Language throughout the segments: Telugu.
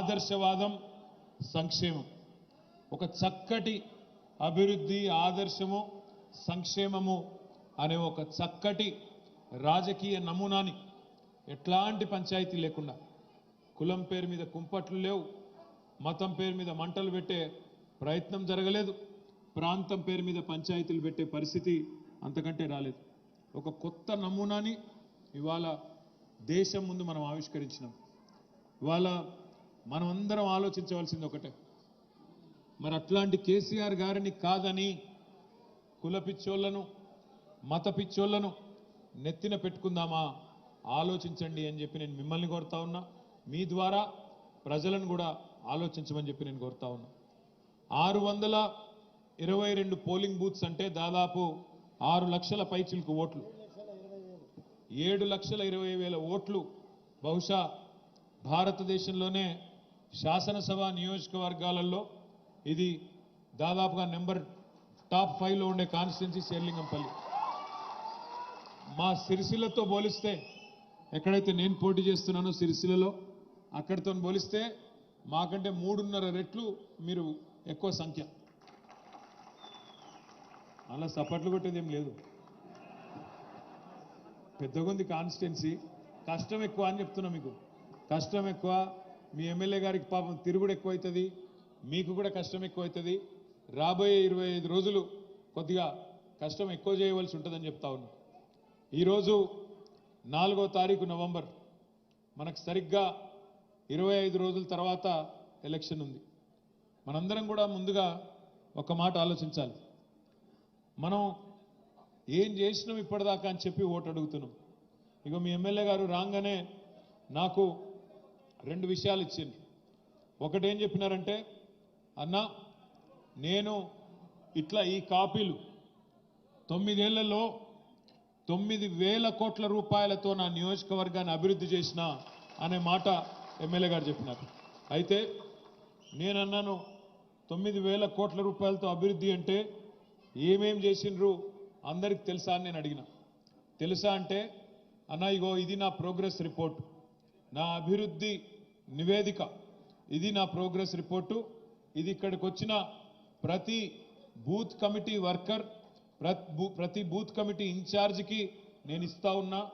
ఆదర్శవాదం సంక్షేమం. ఒక చక్కటి అభివృద్ధి ఆదర్శము సంక్షేమము అనే ఒక చక్కటి రాజకీయ నమూనాని ఎట్లాంటి పంచాయతీ లేకుండా కులం పేరు మీద కుంపట్లు లేవు మతం పేరు మీద మంటలు పెట్టే ప్రయత్నం జరగలేదు ప్రాంతం పేరు మీద పంచాయతీలు పెట్టే పరిస్థితి అంతకంటే రాలేదు. ఒక కొత్త నమూనాని ఇవాళ దేశం ముందు మనం ఆవిష్కరించినాం. ఇవాళ మనం అందరం ఆలోచించవలసింది ఒకటే మరి అట్లాంటి కేసీఆర్ గారిని కాదని కుల పిచ్చోళ్ళను మత పిచ్చోళ్ళను నెత్తిన పెట్టుకుందామా? ఆలోచించండి అని చెప్పి నేను మిమ్మల్ని కోరుతా ఉన్నా. మీ ద్వారా ప్రజలను కూడా ఆలోచించమని చెప్పి నేను కోరుతా ఉన్నా. ఆరు వందల ఇరవై రెండు పోలింగ్ బూత్స్ అంటే దాదాపు ఆరు లక్షల పైచిలకు ఓట్లు. ఏడు లక్షల ఇరవై వేల ఓట్లు బహుశా భారతదేశంలోనే శాసనసభ నియోజకవర్గాలలో ఇది దాదాపుగా నెంబర్ టాప్ ఫైవ్లో ఉండే కాన్స్టిట్యున్సీ శేర్లింగంపల్లి. మా సిరిసిల్లతో పోలిస్తే ఎక్కడైతే నేను పోటీ చేస్తున్నానో సిరిసిల్లలో అక్కడితో పోలిస్తే మాకంటే మూడున్నర రెట్లు మీరు ఎక్కువ సంఖ్య. అలా సపట్లు కొట్టేది ఏం లేదు. పెద్దగుంది కాన్స్టిట్యున్సీ. కష్టం ఎక్కువ అని చెప్తున్నా మీకు. కష్టం ఎక్కువ మీ ఎమ్మెల్యే గారికి పాపం తిరుగుడు ఎక్కువ అవుతుంది మీకు కూడా కష్టం ఎక్కువ అవుతుంది రాబోయే ఇరవై ఐదు రోజులు కొద్దిగా కష్టం ఎక్కువ చేయవలసి ఉంటుందని చెప్తా ఉన్నా. ఈరోజు నాలుగో తారీఖు నవంబర్ మనకు సరిగ్గా ఇరవై ఐదు రోజుల తర్వాత ఎలక్షన్ ఉంది. మనందరం కూడా ముందుగా ఒక మాట ఆలోచించాలి. మనం ఏం చేసినాం ఇప్పటిదాకా అని చెప్పి ఓటు అడుగుతున్నాం. ఇక మీ ఎమ్మెల్యే గారు రాగానే నాకు రెండు విషయాలు ఇచ్చింది. ఒకటేం చెప్పినారంటే అన్న నేను ఇట్లా ఈ కాపీలు తొమ్మిదేళ్ళలో తొమ్మిది వేల కోట్ల రూపాయలతో నా నియోజకవర్గాన్ని అభివృద్ధి చేసిన అనే మాట ఎమ్మెల్యే గారు చెప్పినారు. అయితే నేనన్నాను తొమ్మిది వేల కోట్ల రూపాయలతో అభివృద్ధి అంటే ఏమేం చేసిండ్రు అందరికి తెలుసా అని నేను అడిగిన. తెలుసా అంటే అన్న ఇగో ఇది నా ప్రోగ్రెస్ రిపోర్ట్. నా అభివృద్ధి నివేదిక. ఇది నా ప్రోగ్రెస్ రిపోర్టు. ఇది ఇక్కడికి వచ్చిన ప్రతి బూత్ కమిటీ వర్కర్ ప్రతి బూ- ప్రతి బూత్ కమిటీ ఇన్ఛార్జికి నేను ఇస్తా ఉన్నా.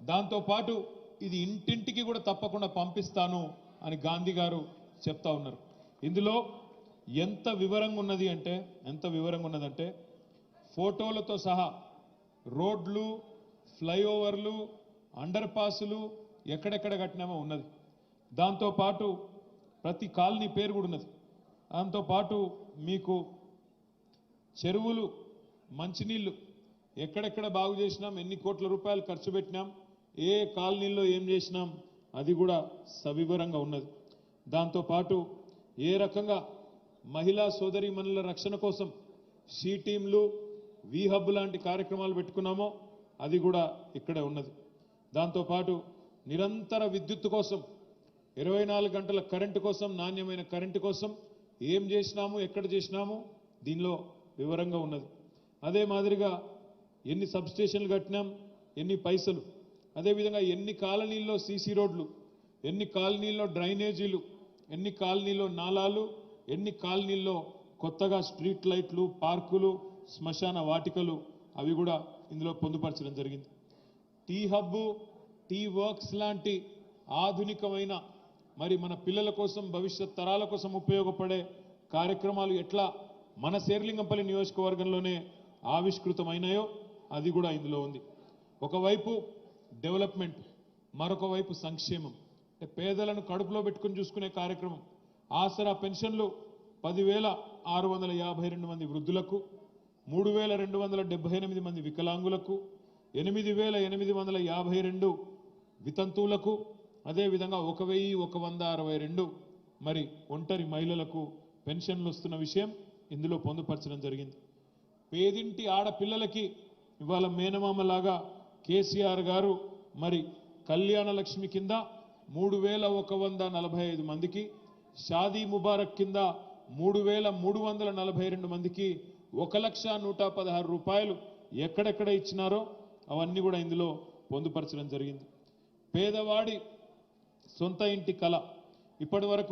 దాంతోపాటు ఇది ఇంటింటికి కూడా తప్పకుండా పంపిస్తాను అని గాంధీ గారు చెప్తా ఉన్నారు. ఇందులో ఎంత వివరంగా ఉన్నది అంటే ఎంత వివరంగా ఉన్నదంటే ఫోటోలతో సహా రోడ్లు ఫ్లైఓవర్లు అండర్ పాసులు ఎక్కడెక్కడ కట్టినామో ఉన్నది. దాంతోపాటు ప్రతి కాలనీ పేరు కూడా ఉన్నది. దాంతోపాటు మీకు చెరువులు మంచినీళ్ళు ఎక్కడెక్కడ బాగు చేసినాం ఎన్ని కోట్ల రూపాయలు ఖర్చు పెట్టినాం ఏ కాలనీల్లో ఏం చేసినాం అది కూడా సవివరంగా ఉన్నది. దాంతోపాటు ఏ రకంగా మహిళా సోదరిమణుల రక్షణ కోసం షీ టీంలు వీ హబ్ లాంటి కార్యక్రమాలు పెట్టుకున్నామో అది కూడా ఇక్కడే ఉన్నది. దాంతోపాటు నిరంతర విద్యుత్ కోసం ఇరవై నాలుగు గంటల కరెంటు కోసం నాణ్యమైన కరెంటు కోసం ఏం చేసినాము ఎక్కడ చేసినాము దీనిలో వివరంగా ఉన్నది. అదే మాదిరిగా ఎన్ని సబ్స్టేషన్లు కట్టినాం ఎన్ని పైసలు అదేవిధంగా ఎన్ని కాలనీల్లో సీసీ రోడ్లు ఎన్ని కాలనీల్లో డ్రైనేజీలు ఎన్ని కాలనీలో నాలాలు ఎన్ని కాలనీల్లో కొత్తగా స్ట్రీట్ లైట్లు పార్కులు శ్మశాన వాటికలు అవి కూడా ఇందులో పొందుపరచడం జరిగింది. టీ హబ్బు టీ వర్క్స్ లాంటి ఆధునికమైన మరి మన పిల్లల కోసం భవిష్యత్ తరాల కోసం ఉపయోగపడే కార్యక్రమాలు ఎట్లా మన శేర్లింగంపల్లి నియోజకవర్గంలోనే ఆవిష్కృతమైనాయో అది కూడా ఇందులో ఉంది. ఒకవైపు డెవలప్మెంట్ మరొక వైపు సంక్షేమం. అంటే పేదలను కడుపులో పెట్టుకుని చూసుకునే కార్యక్రమం. ఆసరా పెన్షన్లు పదివేల ఆరు వందల యాభై రెండు మంది వృద్ధులకు మూడు వేల రెండు వందల డెబ్బై ఎనిమిది మంది వికలాంగులకు ఎనిమిది వేల ఎనిమిది వందల యాభై రెండు వితంతువులకు అదేవిధంగా ఒక వెయ్యి ఒక వంద అరవై రెండు మరి ఒంటరి మహిళలకు పెన్షన్లు వస్తున్న విషయం ఇందులో పొందుపరచడం జరిగింది. పేదింటి ఆడపిల్లలకి ఇవాళ మేనమామలాగా కేసీఆర్ గారు మరి కళ్యాణ లక్ష్మి కింద మూడు వేల ఒక వంద నలభై ఐదు మందికి షాదీ ముబారక్ కింద మూడు వేల మూడు వందల నలభై రెండు మందికి ఒక లక్ష నూట పదహారు రూపాయలు ఎక్కడెక్కడ ఇచ్చినారో అవన్నీ కూడా ఇందులో పొందుపరచడం జరిగింది. పేదవాడి సొంత ఇంటి కళ ఇప్పటి వరకు